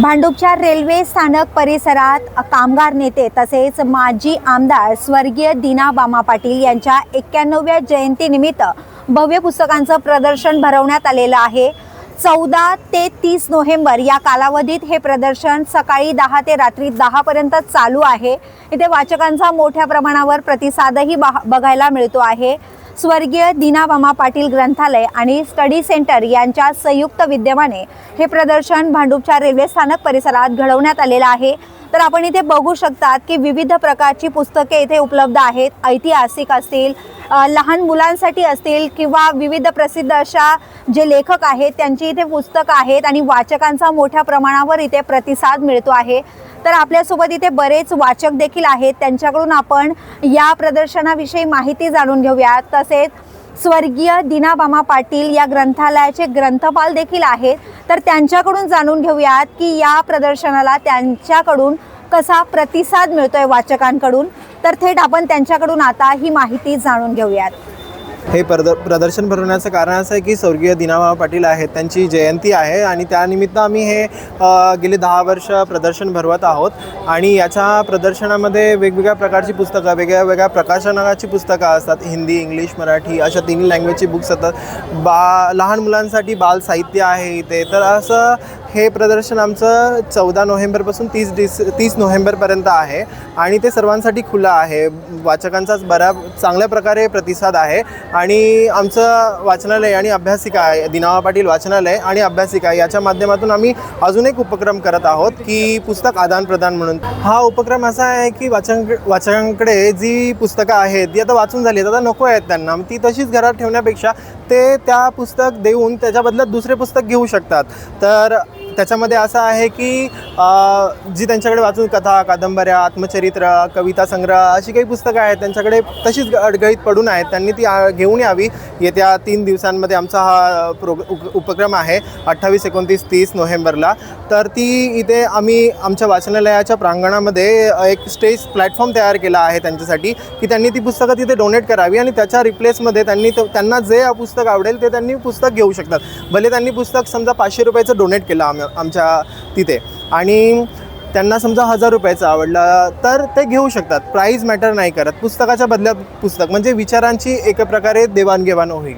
भांडूपच्या railway स्थानक परिसरात कामगार नेते तसेच माजी आमदार स्वर्गीय दिना बामा पाटील यांच्या एक्क्याण्णव्या जयंतीनिमित्त भव्य पुस्तकांचं प्रदर्शन भरवण्यात आलेलं आहे. चौदा ते तीस नोव्हेंबर या कालावधीत हे प्रदर्शन सकाळी दहा ते रात्री दहापर्यंत चालू आहे. इथे वाचकांचा मोठ्या प्रमाणावर प्रतिसादही बहा- बघायला मिळतो आहे. स्वर्गीय दिनाबामा पाटील ग्रंथालय आणि स्टडी सेंटर यांच्या संयुक्त विद्यमाने हे प्रदर्शन भांडूपच्या रेल्वे स्थानक परिसरात घडवण्यात आलेलं आहे. तर आपण इथे बघू शकतात की विविध प्रकारची पुस्तके इथे उपलब्ध आहेत. ऐतिहासिक असतील लहान मुलांसाठी असतील किंवा विविध प्रसिद्ध अशा जे लेखक आहेत त्यांची इथे पुस्तकं आहेत आणि वाचकांचा मोठ्या प्रमाणावर इथे प्रतिसाद मिळतो आहे. तर आपल्यासोबत इथे बरेच वाचक देखील आहेत. त्यांच्याकडून आपण या प्रदर्शनाविषयी माहिती जाणून घेऊयात तसेच स्वर्गीय दिनाबामा पाटील या ग्रंथालयाचे ग्रंथपाल देखील आहेत. तर त्यांच्याकडून जाणून घेऊयात की या प्रदर्शनाला त्यांच्याकडून कसा प्रतिसाद मिळतोय वाचकांकडून? तर थेट आपण त्यांच्याकडून आता ही माहिती जाणून घेऊयात. हे प्रद प्रदर्शन भरवण्याचं कारण असं आहे की स्वर्गीय दिनाबा पाटील आहेत त्यांची जयंती आहे आणि त्यानिमित्त आम्ही हे गेले दहा वर्ष प्रदर्शन भरवत आहोत. आणि याच्या प्रदर्शनामध्ये वेगवेगळ्या प्रकारची पुस्तकं वेगळ्या वेगळ्या प्रकाशनाची पुस्तकं असतात. हिंदी इंग्लिश मराठी अशा तिन्ही लँग्वेजची बुक्स असतात. बा लहान मुलांसाठी बाल साहित्य आहे इथे. तर असं हे प्रदर्शन आमचं चौदा नोव्हेंबरपासून तीस डिस तीस नोव्हेंबरपर्यंत आहे. आणि ते सर्वांसाठी खुलं आहे. वाचकांचाच बऱ्या चांगल्या प्रकारे प्रतिसाद आहे. आणि आमचं वाचनालय आणि अभ्यासिका आहे दिनावा पाटील वाचनालय आणि अभ्यासिका याच्या माध्यमातून आम्ही अजून एक उपक्रम करत आहोत की पुस्तक आदानप्रदान म्हणून. हा उपक्रम असा आहे की वाचक वाचकांकडे जी पुस्तकं आहेत ती आता वाचून झाली आहेत. आता नको आहेत त्यांना. ती तशीच घरात ठेवण्यापेक्षा ते त्या पुस्तक देऊन त्याच्या बदल्यात दुसरे पुस्तक घेऊ शकतात. तर त्याच्यामध्ये असं आहे की जी त्यांच्याकडे वाचून कथा कादंबऱ्या आत्मचरित्र कविता संग्रह अशी काही पुस्तकं आहेत त्यांच्याकडे तशीच अडगळीत पडून आहेत त्यांनी ती घेऊन यावी. येत्या तीन दिवसांमध्ये आमचा हा प्रोग उप- उपक्रम आहे अठ्ठावीस एकोणतीस तीस नोव्हेंबरला. तर ती इथे आम्ही आमच्या वाचनालयाच्या प्रांगणामध्ये एक स्टेज प्लॅटफॉर्म तयार केला आहे त्यांच्यासाठी की त्यांनी ती पुस्तकं तिथे डोनेट करावी आणि त्याच्या रिप्लेसमध्ये त्यांनी तो- त्यांना जे पुस्तक आवडेल ते त्यांनी पुस्तक घेऊ शकतात. भले त्यांनी पुस्तक समजा पाचशे रुपयाचं डोनेट केलं आम्ही आमच्या तिथे. आणि त्यांना समजा हजार रुपयाचं आवडलं तर ते घेऊ शकतात. प्राईज मॅटर नाही करत. पुस्तकाच्या बदल्यात पुस्तक म्हणजे विचारांची एक प्रकारे देवाणघेवाण होईल.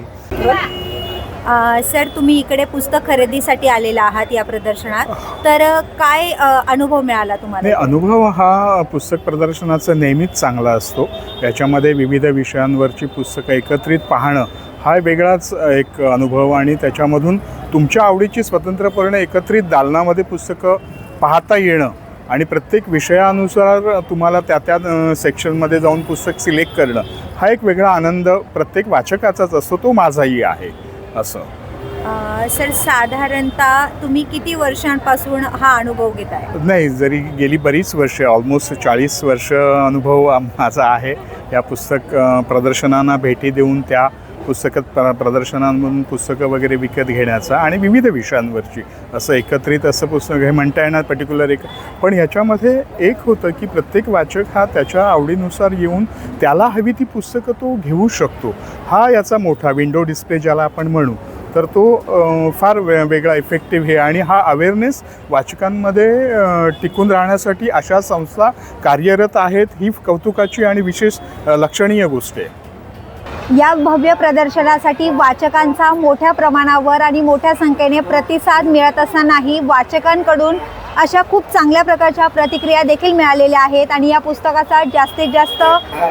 अ, सर तुम्ही इकडे पुस्तक खरेदीसाठी आलेला आहात या प्रदर्शनात. तर काय अनुभव मिळाला नाही तुम्हाला अनुभव हा पुस्तक प्रदर्शनाचा नेहमीच चांगला असतो. याच्यामध्ये विविध विषयांवरची पुस्तकं एकत्रित पाहणं हा वेगळाच एक अनुभव आणि त्याच्यामधून तुमच्या आवडीची स्वतंत्रपणे एकत्रित दालनामध्ये पुस्तकं पाहता येणं आणि प्रत्येक विषयानुसार तुम्हाला त्या त्या सेक्शनमध्ये जाऊन पुस्तक सिलेक्ट करणं हा एक वेगळा आनंद प्रत्येक वाचकाचाच असतो तो माझाही आहे असं. सर साधारणतः तुम्ही किती वर्षांपासून हा अनुभव घेताय नाही जरी गेली बरीच वर्षे ऑलमोस्ट चाळीस वर्ष अनुभव माझा आहे. या पुस्तक प्रदर्शनांना भेटी देऊन त्या पुस्तकं प्र प्रदर्शनांमधून पुस्तकं वगैरे विकत घेण्याचा आणि विविध विषयांवरची असं एकत्रित असं पुस्तक हे म्हणता येणार पर्टिक्युलर एक. पण ह्याच्यामध्ये एक होतं की प्रत्येक वाचक हा त्याच्या आवडीनुसार येऊन त्याला हवी ती पुस्तकं तो घेऊ शकतो. हा याचा मोठा विंडो डिस्प्ले ज्याला आपण म्हणू तर तो फार वे वेगळा इफेक्टिव्ह आहे आणि हा अवेअरनेस वाचकांमध्ये टिकून राहण्यासाठी अशा संस्था कार्यरत आहेत. ही कौतुकाची आणि विशेष लक्षणीय गोष्ट आहे. या भव्य प्रदर्शनासाठी वाचकांचा मोठ्या प्रमाणावर आणि मोठ्या संख्येने प्रतिसाद मिळत असतानाही वाचकांकडून अशा खूप चांगल्या प्रकारच्या प्रतिक्रिया देखील मिळालेल्या आहेत आणि या पुस्तकाचा जास्तीत जास्त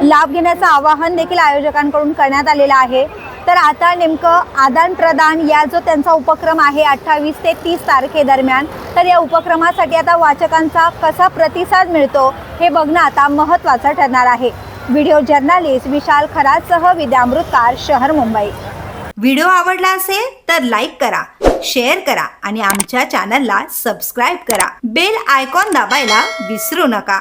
लाभ घेण्याचं आवाहन देखील आयोजकांकडून करण्यात आलेलं आहे. तर आता नेमकं आदान प्रदान या जो त्यांचा उपक्रम आहे अठ्ठावीस ते तीस तारखेदरम्यान तर या उपक्रमासाठी आता वाचकांचा कसा प्रतिसाद मिळतो हे बघणं आता महत्त्वाचं ठरणार आहे. व्हिडिओ जर्नालिस्ट विशाल खरासह विद्यामृतकार शहर मुंबई. व्हिडिओ आवडला असेल तर लाईक करा शेअर करा आणि आमच्या चॅनलला सबस्क्राईब करा. बेल आयकॉन दाबायला विसरू नका.